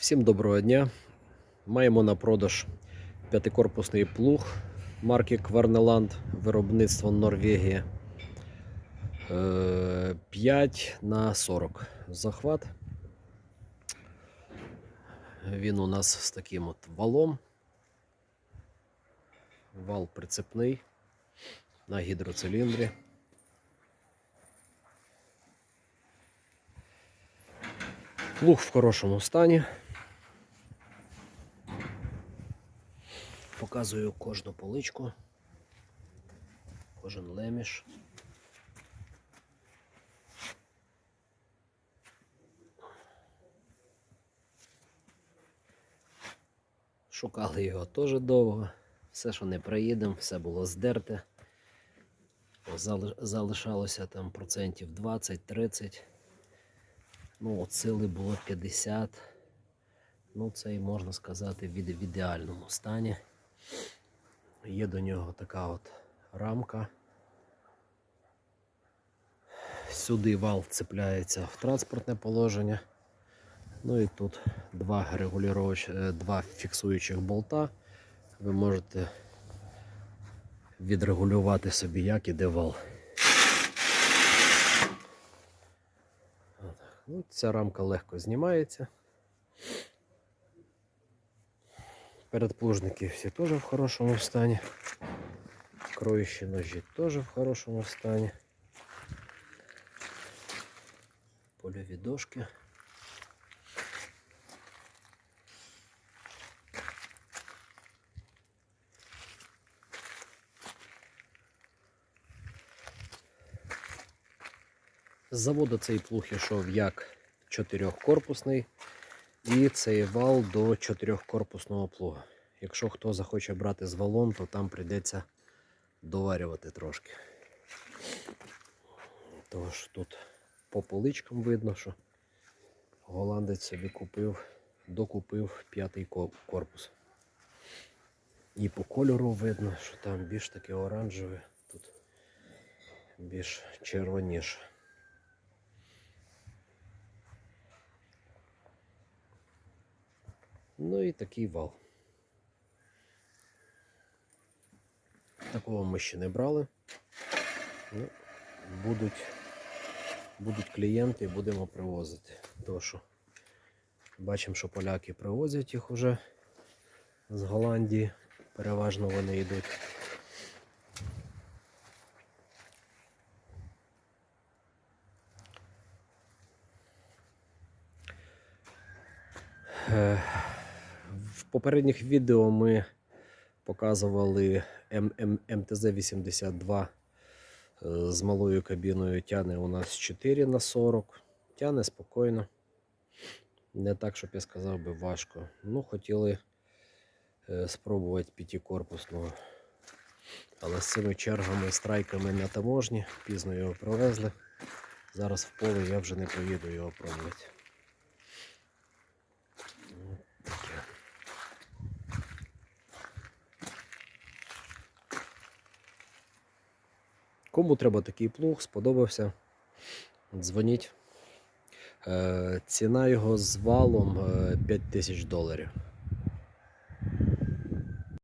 Всім доброго дня. Маємо на продаж п'ятикорпусний плуг марки Кварнеланд, виробництво Норвегія. Е, 5 на 40 захват. Він у нас з таким от валом. Вал прицепний на гідроциліндрі. Плуг в хорошому стані. Показую кожну поличку, кожен леміш. Шукали його теж довго. Все, що не приїдемо, все було здерте. Залишалося там процентів 20-30. Ну, от сили було 50. Ну, це і можна сказати в ідеальному стані. Є до нього така от рамка. Сюди вал цепляється в транспортне положення. Ну і тут два регулювач, е, два фіксуючих болта. Ви можете відрегулювати собі, як іде вал. Ну, ця рамка легко знімається. Передплужники всі теж в хорошому стані. Кроючі ножі теж в хорошому стані. Польові дошки. З заводу цей плуг йшов як чотирьохкорпусний, і цей вал до чотирьохкорпусного плуга. Якщо хто захоче брати з валом, то там прийдеться доварювати трошки. Тож тут по поличкам видно, що голландець собі купив, докупив п'ятий корпус. І по кольору видно, що там більш таке оранжеве, тут більш червоніше. Ну і такий вал. Такого ми ще не брали. Ну, будуть, будуть клієнти, будемо привозити. Тому бачимо, що поляки привозять їх уже з Голландії. Переважно вони йдуть. Е, попередніх відео ми показували МТЗ-82 е, з малою кабіною. Тяне у нас 4 на 40. Тяне спокійно. Не так, щоб я сказав би важко. Ну, хотіли е, спробувати п'ятикорпусного. Але з цими чергами, страйками на таможні, пізно його привезли. Зараз в поле я вже не поїду його пробувати. Кому треба такий плуг, сподобався. Дзвоніть. Е, ціна його з валом е, 5 тисяч доларів.